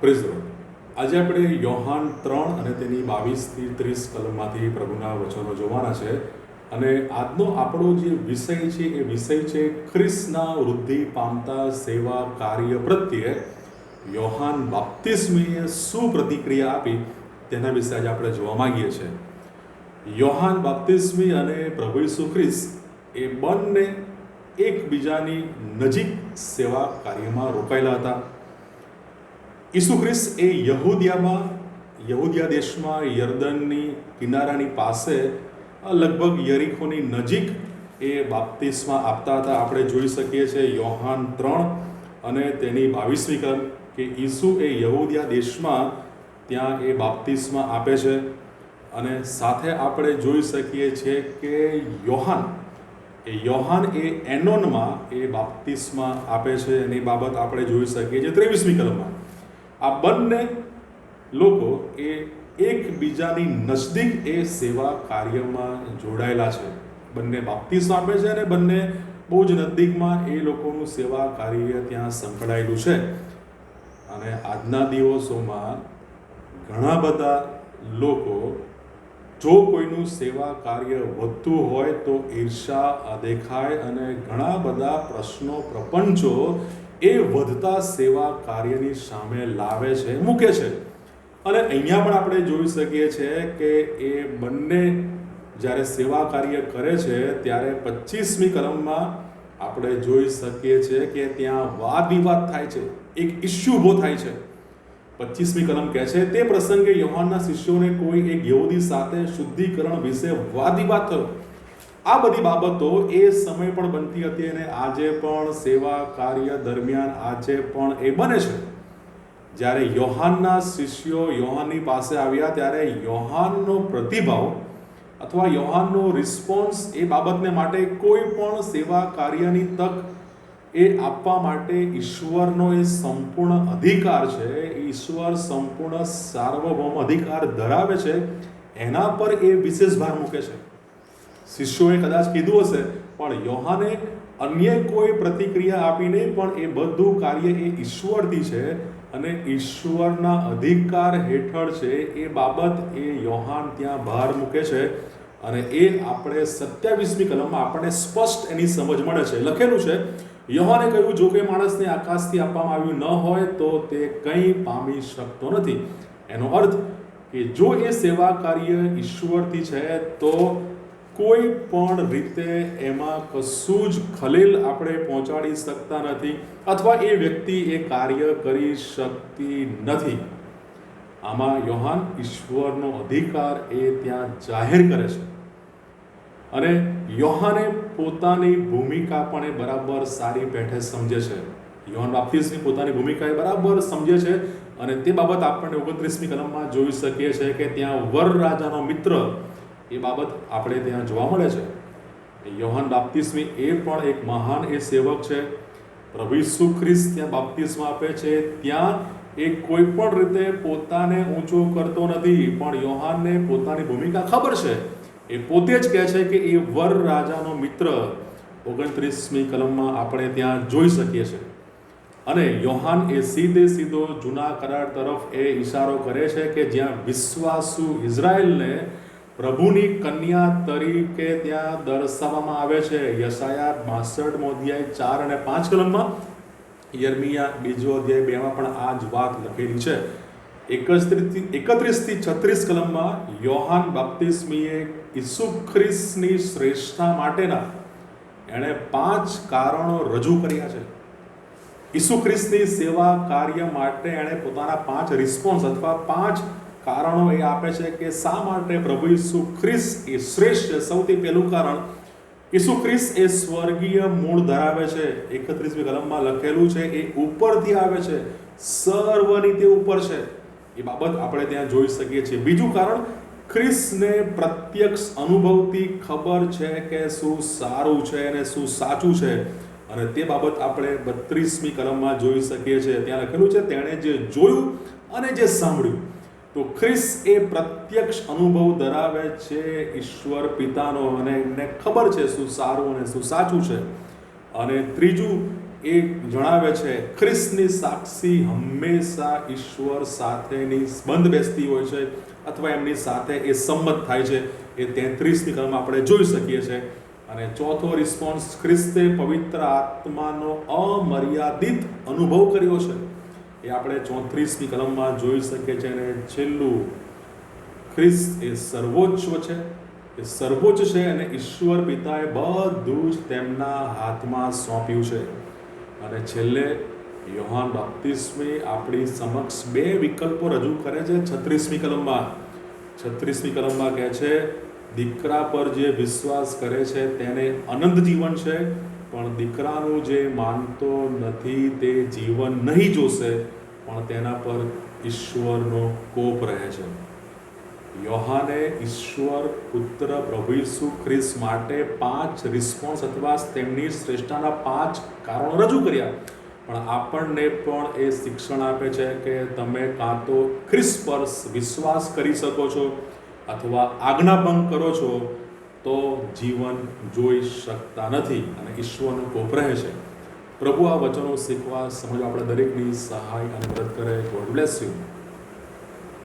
Praise આજે આપણે યોહાન ત્રણ અને તેની બાવીસથી ત્રીસ કલમમાંથી પ્રભુના વચનો જોવાના છે અને આજનો આપણો જે વિષય છે, એ વિષય છે ખ્રિસ્તના વૃદ્ધિ પામતા સેવા કાર્ય પ્રત્યે યોહાન બાપ્તિસ્મીએ શું પ્રતિક્રિયા આપી તેના વિશે આજે આપણે જોવા માંગીએ છીએ. યોહાન બાપ્તિસ્મી અને પ્રભુ ઈસુ ખ્રિસ્ત એ બંને એકબીજાની નજીક સેવા કાર્યમાં રોકાયેલા હતા. ઈસુ ખ્રિસ્ત એ યહૂદિયામાં, યહૂદિયા દેશમાં, યર્દનની કિનારાની પાસે લગભગ યરીખોની નજીક એ બાપ્તિસ્મા આપતા હતા. આપણે જોઈ શકીએ છીએ યોહાન ત્રણ અને તેની બાવીસમી કલમ કે ઈસુ એ યહૂદિયા દેશમાં ત્યાં એ બાપ્તિસ્મા આપે છે. અને સાથે આપણે જોઈ શકીએ છીએ કે યોહાન, એ યોહાન એ એનોનમાં એ બાપ્તિસ્મા આપે છે. એની બાબત આપણે જોઈ શકીએ છીએ ત્રેવીસમી કલમમાં. આ બંને લોકો એ એકબીજાની નજદીક એ સેવા કાર્યમાં જોડાયેલા છે. બંને બાપ્તિસ્મા આપે છે અને બંને બહુ જ નજદીકમાં એ લોકોનું સેવા કાર્ય ત્યાં સંકળાયેલું છે. અને આજના દિવસોમાં ઘણા બધા લોકો જો કોઈનું સેવા કાર્ય વધતું હોય તો ઈર્ષા દેખાય અને ઘણા બધા પ્રશ્નો, પ્રપંચો એ વધતા સેવા કાર્યની સામે લાવે છે, મૂકે છે. અને અહીંયા પણ આપણે જોઈ શકીએ છીએ કે એ બંને જ્યારે સેવા કાર્ય કરે છે, ત્યારે પચીસમી કલમમાં આપણે જોઈ શકીએ છીએ કે ત્યાં વાદ વિવાદ થાય છે, એક ઇસ્યુ ઊભો થાય છે. પચીસમી કલમ કહે છે, તે પ્રસંગે યોહાનના શિષ્યોને કોઈ એક યહૂદી સાથે શુદ્ધિકરણ વિશે વાદ વિવાદ થયો. આ બધી બાબતો એ સમય પણ બનતી હતી અને આજે પણ સેવા કાર્ય દરમિયાન આજે પણ એ બને છે. જ્યારે યોહાનના શિષ્યો યોહાનની પાસે આવ્યા ત્યારે યોહાનનો પ્રતિભાવ અથવા યોહાનનો રિસ્પોન્સ એ બાબતને માટે કોઈ પણ સેવા કાર્યની તક એ આપવા માટે ઈશ્વરનો એ સંપૂર્ણ અધિકાર છે. ઈશ્વર સંપૂર્ણ સાર્વભૌમ અધિકાર ધરાવે છે. એના પર એ વિશેષ ભાર મૂકે છે. શિષ્યોએ કદાચ કીધું હશે, પણ યોહાને અન્ય કોઈ પ્રતિક્રિયા આપીને પણ એ બધું કાર્ય એ ઈશ્વરથી છે અને ઈશ્વરના અધિકાર હેઠળ છે. એ બાબત એ યોહાન ત્યાં બહાર મૂકે છે અને એ આપણે સત્યાવીસમી કલમમાં આપણને સ્પષ્ટ એની સમજ મળે છે. લખેલું છે, યોહાને કહ્યું, જો કે માણસને આકાશથી આપવામાં આવ્યું ન હોય, તો તે કંઈ પામી શકતો નથી. એનો અર્થ કે જો એ સેવા કાર્ય ઈશ્વરથી છે, તો કોઈ પણ રીતે એમાં કશું જ ખલેલ આપણે પહોંચાડી શકતા નથી અથવા એ વ્યક્તિ એ કાર્ય કરી શકતી નથી. આમાં યોહાન ઈશ્વરનો અધિકાર એ ત્યાં જાહેર કરે છે. અને યોહાને પોતાની ભૂમિકા પણ એ બરાબર સારી પેઠે સમજે છે. યોહાન બાપ્તિસની પોતાની ભૂમિકા એ બરાબર સમજે છે અને તે બાબત આપણને ઓગણત્રીસમી કલમમાં જોઈ શકીએ છીએ કે ત્યાં વર રાજાનો મિત્ર એ બાબત આપણે ત્યાં જોવા મળે છે. યોહાન બાપ્તિસ્મી એ પણ એક મહાન એ સેવક છે. પ્રભુ ઈસુ ખ્રિસ્ત ત્યાં બાપ્તિસ્મા આપે છે. ત્યાં એ કોઈ પણ રીતે પોતાને ઊંચો કરતો નથી, પણ યોહાનને પોતાની ભૂમિકા ખબર છે. એ પોતે જ કહે છે કે એ વર રાજાનો મિત્ર ઓગણત્રીસમી કલમમાં આપણે ત્યાં જોઈ શકીએ છીએ અને યોહાન એ સીધે સીધો જૂના કરાર તરફ એ ઈશારો કરે છે કે જ્યાં વિશ્વાસુ ઇઝરાયલને પ્રભુની કન્યા તરીકે ત્યાં દર્શાવવામાં આવે છે. યશાયા બાસઠ અધ્યાય ચાર અને પાંચ કલમમાં. યર્મિયા બીજો અધ્યાય બેમાં પણ આ જ વાત લખેલી છે. એકત્રીસથી છત્રીસ કલમમાં યોહાન બાપ્તિસ્મીએ ઈસુ ખ્રિસ્તની શ્રેષ્ઠતા માટેના એણે પાંચ કારણો રજૂ કર્યા છે. ઈસુ ખ્રિસ્તની સેવા કાર્ય માટે એણે પોતાના પાંચ રિસ્પોન્સ અથવા પાંચ કારણો એ આપે છે કે શા માટે પ્રભુ ઈસુ ખ્રિસ્ત એ શ્રેષ્ઠ છે? સૌથી પહેલું કારણ, ઈસુ ખ્રિસ્ત એ સ્વર્ગીય મૂળ ધરાવે છે. એકત્રીસમી કલમમાં લખેલું છે એ ઉપરથી આવે છે. સર્વ રીતે ઉપર છે. એ બાબત આપણે ત્યાં જોઈ શકીએ છીએ. બીજું કારણ, ખ્રિસ્તને પ્રત્યક્ષ અનુભવથી ખબર છે કે શું સારું છે અને શું સાચું છે. અને તે બાબત આપણે બત્રીસમી કલમમાં જોઈ શકીએ છીએ. ત્યાં લખેલું છે, તેણે જે જોયું અને જે સાંભળ્યું તો ખ્રિસ એ પ્રત્યક્ષ અનુભવ ધરાવે છે ઈશ્વર પિતાનો અને એમને ખબર છે શું સારું અને શું સાચું છે. અને ત્રીજું એ જણાવે છે, ખ્રિસની સાક્ષી હંમેશા ઈશ્વર સાથેની બંધ બેસતી હોય છે અથવા એમની સાથે એ સંમત થાય છે. એ તેત્રીસની કલમ આપણે જોઈ શકીએ છીએ અને ચોથો રિસ્પોન્સ ખ્રિસ્તે પવિત્ર આત્માનો અમર્યાદિત અનુભવ કર્યો છે. એ આપણે ચોત્રીસની કલમમાં જોઈ શકીએ છીએ અને છેલ્લું, ખ્રિસ્ત એ સર્વોચ્ચ છે. એ સર્વોચ્ચ છે અને ઈશ્વર પિતાએ બધું જ તેમના હાથમાં સોંપ્યું છે. અને છેલ્લે, યોહાન બાપ્તિસ્મી આપણી સમક્ષ બે વિકલ્પો રજૂ કરે છે છત્રીસમી કલમમાં. છત્રીસમી કલમમાં કહે છે, દીકરા પર જે વિશ્વાસ કરે છે, તેને અનંત જીવન છે પણ દીકરાનું જે માનતો નથી તે જીવન નહીં જોશે, પણ તેના પર ઈશ્વરનો કોપ રહે છે. યોહાને ઈશ્વર પુત્ર પ્રભુ ઈસુ ખ્રિસ્ત માટે પાંચ રિસ્પોન્સ અથવા તેમની શ્રેષ્ઠતાના પાંચ કારણો રજૂ કર્યા. પણ આપણને પણ એ શિક્ષણ આપે છે કે તમે કાં તો ખ્રિસ્ત પર વિશ્વાસ કરી શકો છો અથવા આજ્ઞાભંગ કરો છો તો જીવન જોઈ શકતા નથી અને ઈશ્વરનો કોપ રહે છે. પ્રભુ આ વચનો શીખવા સમજવા આપણે દરેકની સહાય અને મદદ કરે. God bless you